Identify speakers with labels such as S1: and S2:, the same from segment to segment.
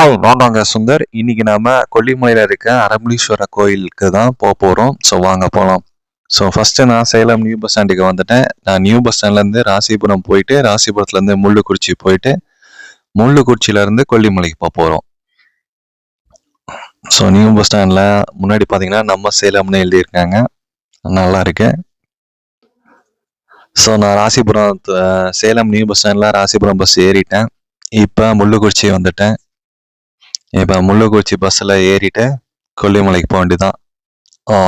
S1: Hi வாங்க சுந்தர். இன்னைக்கு நாம கொல்லிமலையில் இருக்க அரம்புலீஸ்வரர் கோயிலுக்கு தான் போக போகிறோம் ஸோ வாங்க போகலாம் ஸோ ஃபஸ்ட்டு நான் சேலம் நியூ பஸ் ஸ்டாண்டுக்கு வந்துட்டேன். நான் நியூ பஸ் ஸ்டாண்ட்லேருந்து ராசிபுரம் போயிட்டு ராசிபுரத்துலேருந்து முள்ளுக்குறிச்சி போயிட்டு முள்ளுக்குறிச்சியிலேருந்து கொல்லிமலைக்கு போக போகிறோம் ஸோ நியூ பஸ் ஸ்டாண்டில் முன்னாடி பார்த்தீங்கன்னா நம்ம சேலம்னு எழுதியிருக்காங்க. நல்லா இருக்கு. ஸோ நான் ராசிபுரம் சேலம் நியூ பஸ் ஸ்டாண்டில் ராசிபுரம் பஸ் ஏறிட்டேன். இப்போ முள்ளுக்குறிச்சி வந்துட்டேன். இப்போ முள்ளுக்குறிச்சி பஸ்ஸில் ஏறிட்டு கொல்லிமலைக்கு போக வேண்டியதான்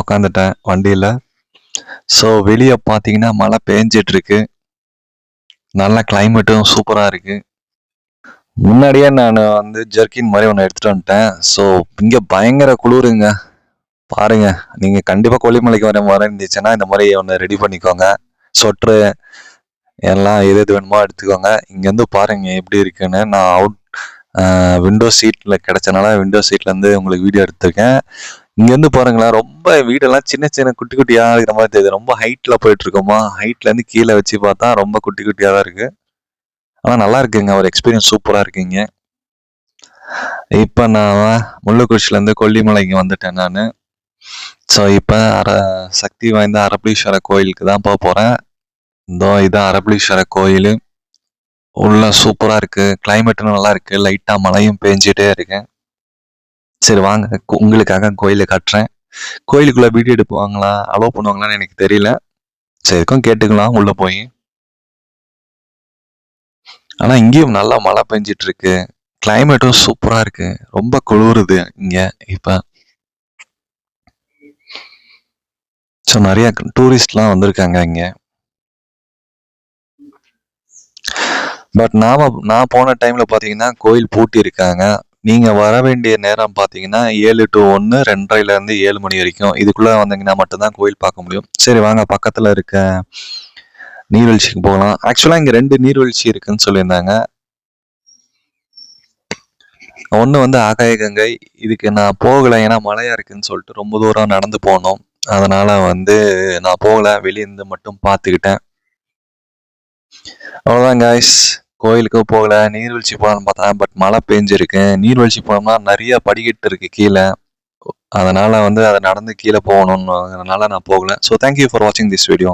S1: உக்காந்துட்டேன். வண்டியில் ஸோ வெளியே பார்த்தீங்கன்னா மழை பேஞ்சிட்ருக்கு. நல்ல கிளைமேட்டும் சூப்பராக இருக்குது முன்னாடியே நான் வந்து ஜெர்கின் மாதிரி ஒன்று எடுத்துகிட்டு வந்துட்டேன். ஸோ இங்கே பயங்கர குளிருங்க. பாருங்க. நீங்கள் கண்டிப்பாக கொல்லிமலைக்கு வர மாதிரி இருந்துச்சுன்னா இந்த மாதிரி ஒன்று ரெடி பண்ணிக்கோங்க. சொட்ரு எல்லாம் எது எது வேணுமோ எடுத்துக்கோங்க. இங்கேருந்து பாருங்க எப்படி இருக்குன்னு. நான் அவுட் விண்டோ சீட்டில் கிடச்சனால விண்டோ சீட்லேருந்து உங்களுக்கு வீடியோ எடுத்திருக்கேன். இங்கேருந்து பாருங்களேன் ரொம்ப வீடெல்லாம் சின்ன சின்ன குட்டி குட்டியாக இருக்கிற மாதிரி தெரியுது. ரொம்ப ஹைட்டில் போயிட்டுருக்கோமா ஹைட்லேருந்து கீழே வச்சு பார்த்தா ரொம்ப குட்டி குட்டியாக தான் இருக்குது ஆனால் நல்லா இருக்குங்க ஒரு எக்ஸ்பீரியன்ஸ் சூப்பராக இருக்குங்க. இப்போ நான் முள்ளுக்குறிச்சிலேருந்து கொல்லிமலைக்கு வந்துட்டேன் நான். ஸோ இப்போ அர சக்தி வாய்ந்த அரபலீஸ்வரர் கோயிலுக்கு தான் போக போகிறேன் இதோ இதான் அரபலீஸ்வரர் கோயில். உள்ள சூப்பரா இருக்கு. கிளைமேட்டும் நல்லா இருக்கு. லைட்டா மழையும் பெஞ்சிட்டே இருக்கு. சரி வாங்க. உங்களுக்காக கோயிலை காட்டுறேன். கோயிலுக்குள்ள வீடியோ எடுப்பாங்களா? அலோவ் பண்ணுவாங்களான்னு எனக்கு தெரியல. சரிக்கும் கேட்டுக்கலாம். உள்ள போய். ஆனா இங்கேயும் நல்லா மழை பெஞ்சிட்டு இருக்கு கிளைமேட்டும் சூப்பரா இருக்கு. ரொம்ப குளிருது இங்க இப்ப. ஸோ நிறைய டூரிஸ்ட்லாம் வந்திருக்காங்க இங்கே. பட் நாம் நான் போன டைமில் பார்த்தீங்கன்னா கோயில் பூட்டி இருக்காங்க நீங்கள் வர வேண்டிய நேரம் பார்த்தீங்கன்னா ஏழு டு ஒன்று ரெண்டரைலேருந்து ஏழு மணி வரைக்கும். இதுக்குள்ளே வந்தீங்கன்னா மட்டும்தான் கோயில் பார்க்க முடியும். சரி வாங்க பக்கத்தில் இருக்க நீர்வீழ்ச்சிக்கு போகலாம். ஆக்சுவலாக இங்கே ரெண்டு நீர்வீழ்ச்சி இருக்குன்னு சொல்லியிருந்தாங்க. ஒன்று வந்து ஆகாய கங்கை. இதுக்கு நான் போகலை. ஏன்னா மழையாக இருக்குன்னு சொல்லிட்டு ரொம்ப தூரம் நடந்து போனோம். அதனால் வந்து நான் போகலை. வெளியேருந்து மட்டும் பார்த்துக்கிட்டேன். அவ்வளோதான் காய்ஸ் கோயிலுக்கு போகல நீர்வீழ்ச்சி போகலான்னு பார்த்தேன். பட் மழை பெஞ்சிருக்கு. நீர்வீழ்ச்சி போனோம்னா நிறைய படிக்கட்டு இருக்கு கீழே. அதனால வந்து அதை நடந்து கீழே போகணும்னு அதனால நான் போகல. ஸோ தேங்க்யூ ஃபார் வாட்சிங் திஸ் வீடியோ